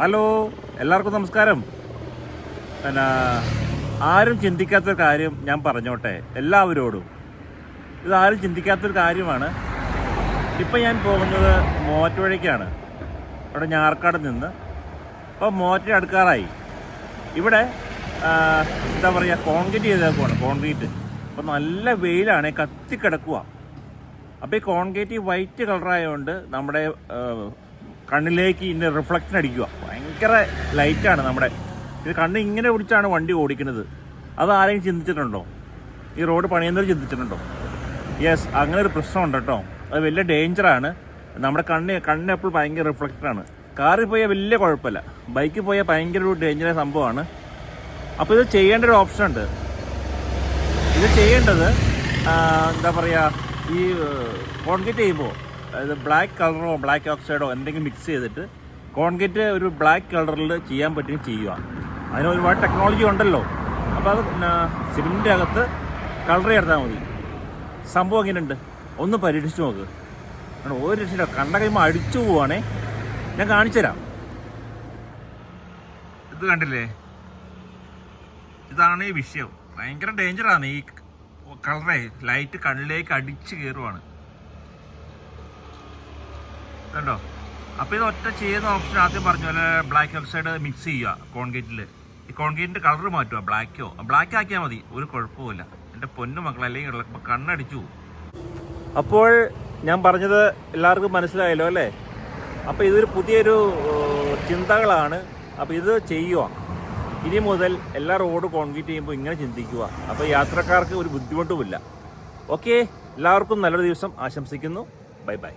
Hello എല്ലാവർക്കും നമസ്കാരം. പിന്നെ ആരും ചിന്തിക്കാത്തൊരു കാര്യം ഞാൻ പറഞ്ഞോട്ടെ എല്ലാവരോടും. ഇത് ആരും ചിന്തിക്കാത്തൊരു കാര്യമാണ്. ഇപ്പം ഞാൻ പോകുന്നത് മോറ്റുവഴിക്കാണ് അവിടെ ഞാർക്കാട് നിന്ന്. അപ്പോൾ മോറ്റ അടുക്കാറായി. ഇവിടെ എന്താ പറയുക കോൺക്രീറ്റ് ചെയ്തേക്കുവാണ് കോൺക്രീറ്റ് അപ്പോൾ നല്ല വെയിലാണ് കത്തിക്കിടക്കുക അപ്പോൾ ഈ കോൺക്രീറ്റ് വൈറ്റ് കളറായതുകൊണ്ട് നമ്മുടെ കണ്ണിലേക്ക് ഇതിന്റെ റിഫ്ലക്ഷൻ അടിക്കുക. ഭയങ്കര ലൈറ്റാണ് നമ്മുടെ. ഇത് കണ്ണ് ഇങ്ങനെ പിടിച്ചാണ് വണ്ടി ഓടിക്കുന്നത്. അത് ആരെങ്കിലും ചിന്തിച്ചിട്ടുണ്ടോ? ഈ റോഡ് പണിയുന്നവർ ചിന്തിച്ചിട്ടുണ്ടോ? യെസ് അങ്ങനെ ഒരു പ്രശ്നമുണ്ട് കേട്ടോ. അത് വലിയ ഡേഞ്ചറാണ് നമ്മുടെ കണ്ണ് കണ്ണ് എപ്പോഴും ഭയങ്കര റിഫ്ലക്റ്റഡാണ് കാറിൽ പോയാൽ വലിയ കുഴപ്പമില്ല. ബൈക്കിൽ പോയാൽ ഭയങ്കര ഒരു ഡേഞ്ചറായ സംഭവമാണ്. അപ്പോൾ ഇത് ചെയ്യേണ്ട ഒരു ഓപ്ഷൻ ഉണ്ട്. ഇത് ചെയ്യേണ്ടത് എന്താ പറയുക ഈ കോൺക്രീറ്റ് ചെയ്യുമ്പോൾ അതായത് ബ്ലാക്ക് കളറോ ബ്ലാക്ക് ഓക്സൈഡോ എന്തെങ്കിലും മിക്സ് ചെയ്തിട്ട് കോൺക്രീറ്റ് ഒരു ബ്ലാക്ക് കളറിൽ ചെയ്യാൻ പറ്റുകയും ചെയ്യുക. അതിന് ഒരുപാട് ടെക്നോളജി ഉണ്ടല്ലോ. അപ്പോൾ അത് സിമെന്റിന്റെ അകത്ത് കളർ ചേർത്താൽ മതി. സംഭവം എങ്ങനെയുണ്ട്? ഒന്ന് പരീക്ഷിച്ച് നോക്ക്. ഒരു രക്ഷയില്ല കണ്ട കഴിയുമ്പോൾ അടിച്ചു പോവാണേ. ഞാൻ കാണിച്ചുതരാം ഇത് കണ്ടില്ലേ? ഇതാണ് ഈ വിഷയം. ഭയങ്കര ഡേഞ്ചറാണ് ഈ കളറേ ലൈറ്റ് കണ്ണിലേക്ക് അടിച്ചു കയറുവാണ് കണ്ടോ? അപ്പോൾ ഇത് ഒറ്റ ചെയ്യുന്ന ഓപ്ഷൻ ആദ്യം പറഞ്ഞ പോലെ ബ്ലാക്ക് ഓക്സൈഡ് മിക്സ് ചെയ്യുക കോൺക്രീറ്റിൽ ഈ കോൺക്രീറ്റിന്റെ കളർ മാറ്റുക ബ്ലാക്കോ ബ്ലാക്ക് ആക്കിയാൽ മതി ഒരു കുഴപ്പമില്ല എന്റെ പൊന്നു മക്കൾ അല്ലെങ്കിൽ കണ്ണടിച്ചു അപ്പോൾ ഞാൻ പറഞ്ഞത് എല്ലാവർക്കും മനസ്സിലായല്ലോ അല്ലേ? അപ്പോൾ ഇതൊരു പുതിയൊരു ചിന്തകളാണ്. അപ്പോൾ ഇത് ചെയ്യുക. ഇനി മുതൽ എല്ലാ റോഡ് കോൺക്രീറ്റ് ചെയ്യുമ്പോൾ ഇങ്ങനെ ചിന്തിക്കുക. അപ്പോൾ യാത്രക്കാർക്ക് ഒരു ബുദ്ധിമുട്ടുമില്ല. ഓക്കെ എല്ലാവർക്കും നല്ലൊരു ദിവസം ആശംസിക്കുന്നു. Bye bye